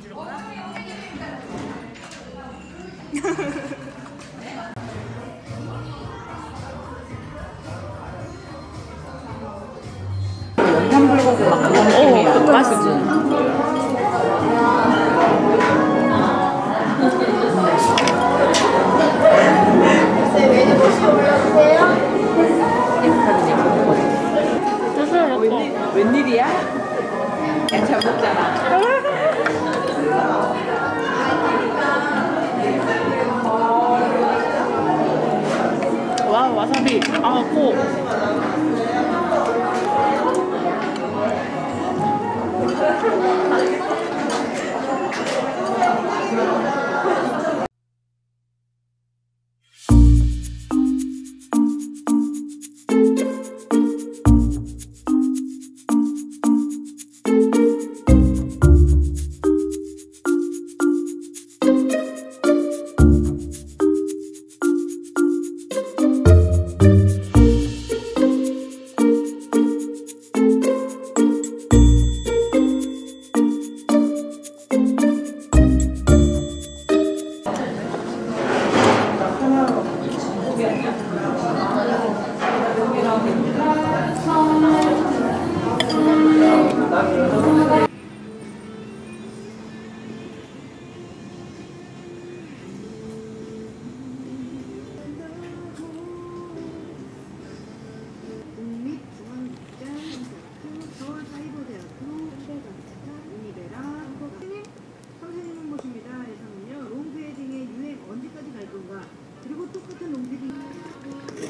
줄 알아? 웬일이야? 와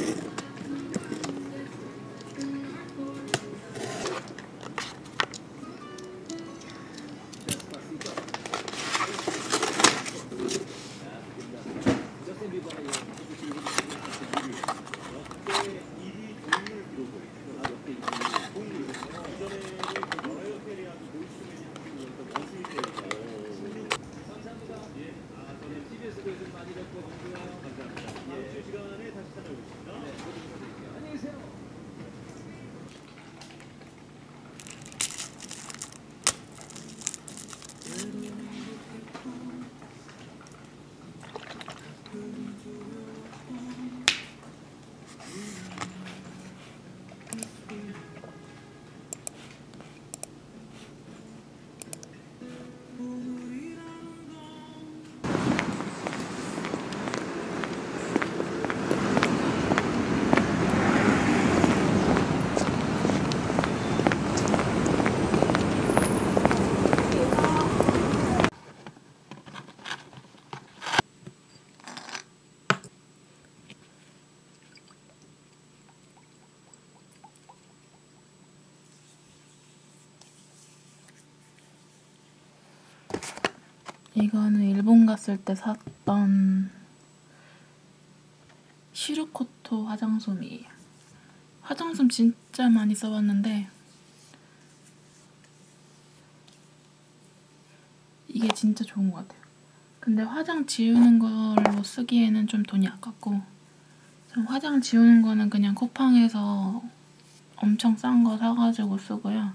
Yeah. 이거는 일본 갔을 때 샀던 시루코토 화장솜이에요. 화장솜 진짜 많이 써봤는데 이게 진짜 좋은 것 같아요. 근데 화장 지우는 걸로 쓰기에는 좀 돈이 아깝고 전 화장 지우는 거는 그냥 쿠팡에서 엄청 싼 거 사가지고 쓰고요.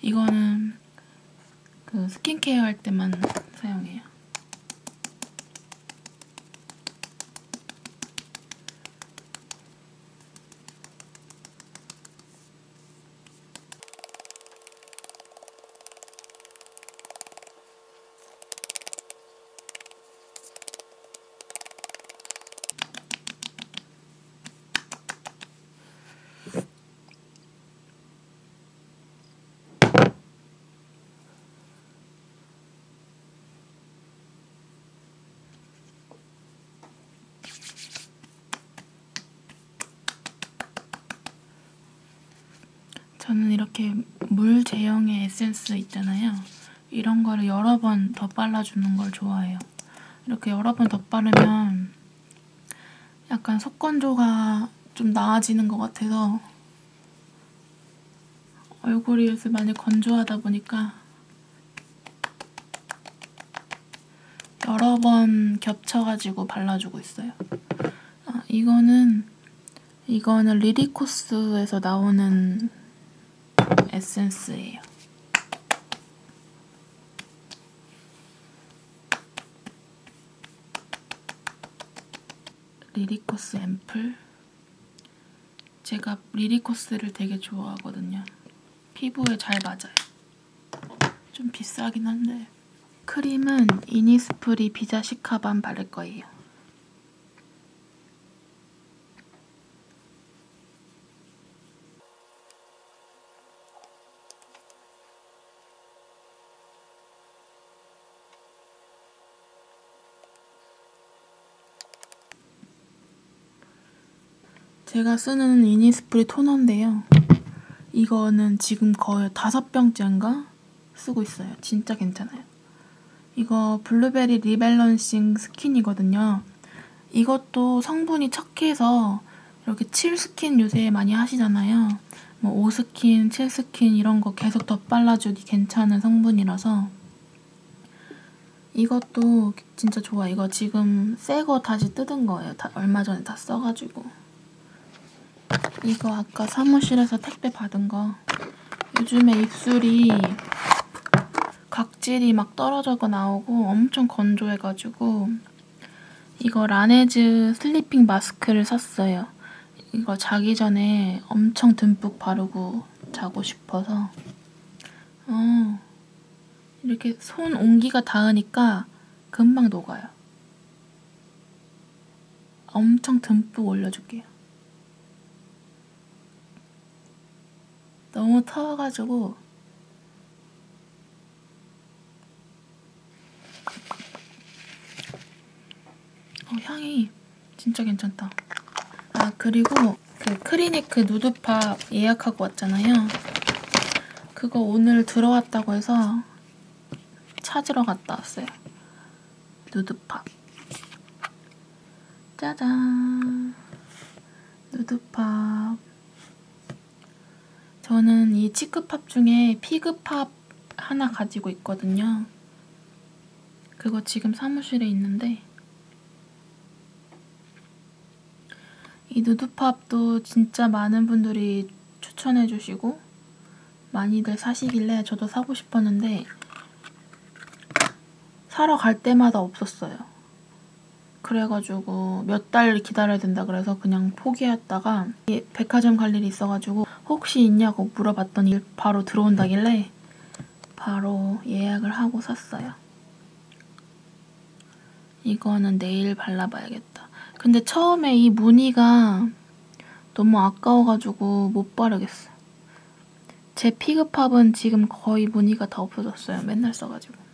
이거는 그 스킨케어 할 때만 사용해요. 저는 이렇게 물 제형의 에센스 있잖아요. 이런 거를 여러 번 덧발라주는 걸 좋아해요. 이렇게 여러 번 덧바르면 약간 속건조가 좀 나아지는 것 같아서 얼굴이 요새 많이 건조하다 보니까 여러 번 겹쳐가지고 발라주고 있어요. 아, 이거는 이거는 리리코스에서 나오는 에센스예요. 리리코스 앰플. 제가 리리코스를 되게 좋아하거든요. 피부에 잘 맞아요. 좀 비싸긴 한데 크림은 이니스프리 비자 시카밤 바를 거예요. 제가 쓰는 이니스프리 토너인데요. 이거는 지금 거의 다섯 병째인가 쓰고 있어요. 진짜 괜찮아요. 이거 블루베리 리밸런싱 스킨이거든요. 이것도 성분이 척해서 이렇게 칠 스킨 요새 많이 하시잖아요. 뭐 5스킨, 7스킨 이런 거 계속 덧발라주기 괜찮은 성분이라서 이것도 진짜 좋아. 이거 지금 새 거 다시 뜯은 거예요. 다, 얼마 전에 다 써가지고. 이거 아까 사무실에서 택배 받은 거. 요즘에 입술이 각질이 막 떨어져가 나오고 엄청 건조해가지고 이거 라네즈 슬리핑 마스크를 샀어요. 이거 자기 전에 엄청 듬뿍 바르고 자고 싶어서 어 이렇게 손 온기가 닿으니까 금방 녹아요. 엄청 듬뿍 올려줄게요. 너무 터가지고 어, 향이 진짜 괜찮다. 아 그리고 그 크리네크 누드팝 예약하고 왔잖아요. 그거 오늘 들어왔다고 해서 찾으러 갔다 왔어요. 누드팝. 짜잔. 누드팝. 저는 이 치크팝 중에 피그팝 하나 가지고 있거든요. 그거 지금 사무실에 있는데 이 누드팝도 진짜 많은 분들이 추천해 주시고 많이들 사시길래 저도 사고 싶었는데 사러 갈 때마다 없었어요. 그래가지고 몇 달 기다려야 된다 그래서 그냥 포기했다가 백화점 갈 일이 있어가지고 혹시 있냐고 물어봤더니 바로 들어온다길래 바로 예약을 하고 샀어요. 이거는 내일 발라봐야겠다. 근데 처음에 이 무늬가 너무 아까워가지고 못 바르겠어. 제 피그팝은 지금 거의 무늬가 다 없어졌어요. 맨날 써가지고.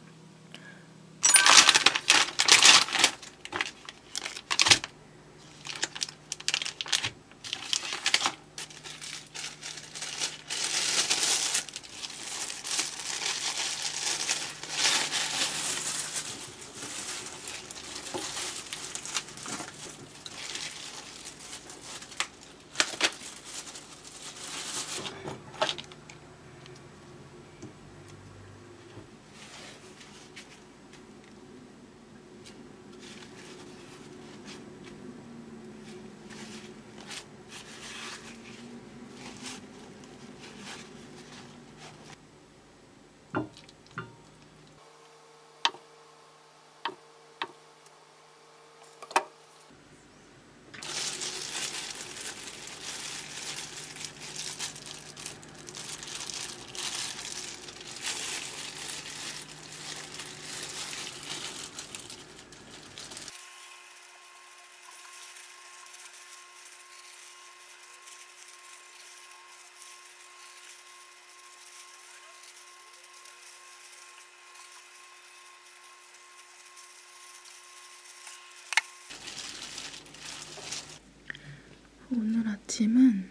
오늘 아침은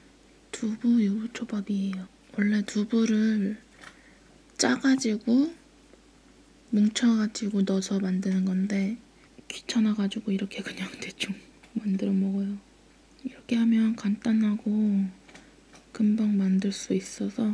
두부 유부초밥이에요. 원래 두부를 짜가지고 뭉쳐가지고 넣어서 만드는 건데 귀찮아가지고 이렇게 그냥 대충 만들어 먹어요. 이렇게 하면 간단하고 금방 만들 수 있어서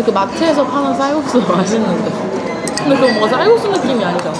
근데 그 마트에서 파는 쌀국수 맛있는데. 근데 그거 뭔가 쌀국수 느낌이 아니잖아.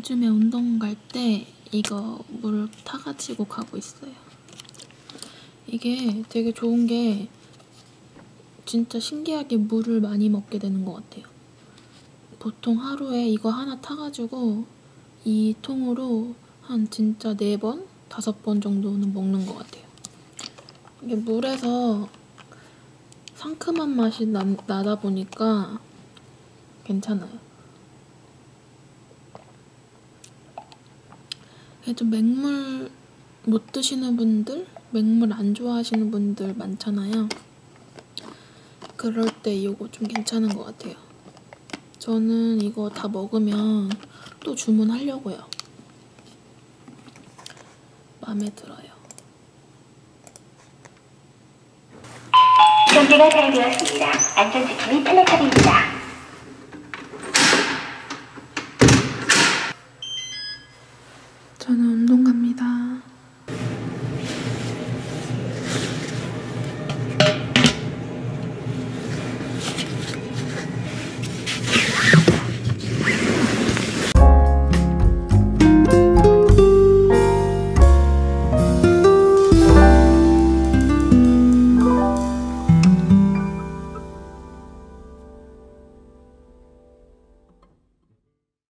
요즘에 운동 갈때 이거 물 타가지고 가고 있어요. 이게 되게 좋은 게 진짜 신기하게 물을 많이 먹게 되는 것 같아요. 보통 하루에 이거 하나 타가지고 이 통으로 한 진짜 네 번, 다섯 번 정도는 먹는 것 같아요. 이게 물에서 상큼한 맛이 나, 나다 보니까 괜찮아요. 이게 좀 맹물 못 드시는 분들, 맹물 안 좋아하시는 분들 많잖아요. 그럴 때 이거 좀 괜찮은 것 같아요. 저는 이거 다 먹으면 또 주문하려고요. 마음에 들어요. 준비가 잘 되었습니다. 안전지킴이 플래카드입니다. 운동 갑니다.